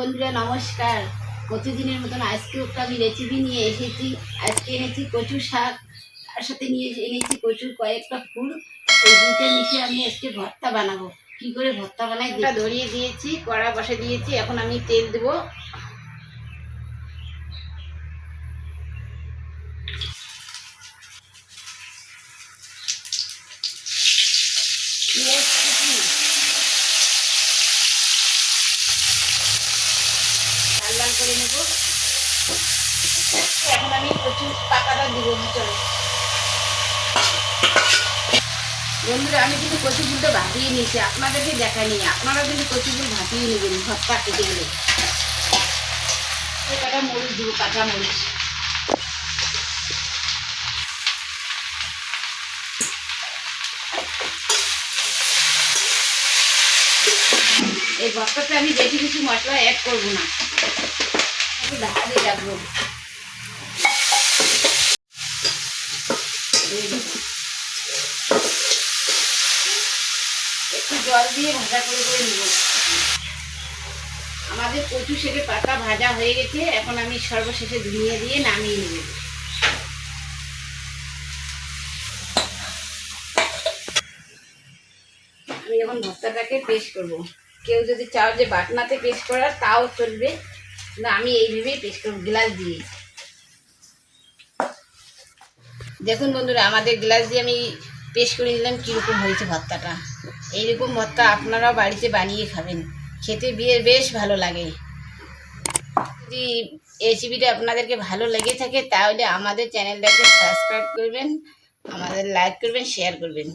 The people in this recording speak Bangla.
বন্ধুরা নমস্কার। প্রতিদিনের মতন আজকেও একটা আমি রেসিপি নিয়ে এসেছি। আজকে এনেছি কচু শাক তার সাথে নিয়ে এনেছি কচুর কয়েকটা ফুল। এই দুইটা মিশিয়ে আমি আজকে ভর্তা বানাবো। কি করে ভর্তা বানাই দুটা ধরিয়ে দিয়েছি কড়া বসে দিয়েছি এখন আমি তেল দেবো। পেঁয়াজ করে নেব। এখন আমি প্রচুর পাকাটা দিব ভিতরে। বন্ধুরা, আমি কিন্তু কচু ফুলটা ভাপিয়ে নিয়েছি, আপনাদেরকে দেখাইনি আপনারা কিন্তু কচু ফুল ভাপিয়ে নেবেন, ভর্তা খেতে গেলে কাটা মরিচ দিব, কাঁচা মরিচ। এই ভর্তাতে আমি বেশি কিছু মশলা অ্যাড করব না। দিচ্ছি। একটু জল দিয়ে ভাজা করে করে নেব। আমাদের কচু সেটে পাতা ভাজা হয়ে গেছে, এখন আমি সর্বশেষে ধুনিয়ে দিয়ে নামিয়ে নেব। আমি এখন ভর্তাটাকে পেস্ট করব। কেউ যদি চাও যে বাটনাতে পেস্ট করার, তাও চলবে। না, আমি এইভাবেই পেস্ট করব, গ্লাস দিয়ে দেখুন বন্ধুরা, আমাদের গ্লাস দিয়ে আমি পেস্ট করে নিলাম, কীরকম হয়েছে ভর্তাটা। এইরকম ভর্তা আপনারাও বাড়িতে বানিয়ে খাবেন। খেতে বিয়ে বেশ ভালো লাগে। যদি রেসিপিটা আপনাদেরকে ভালো লেগে থাকে, তাহলে আমাদের চ্যানেলটাকে সাবস্ক্রাইব করবেন, আমাদের লাইক করবেন শেয়ার করবেন।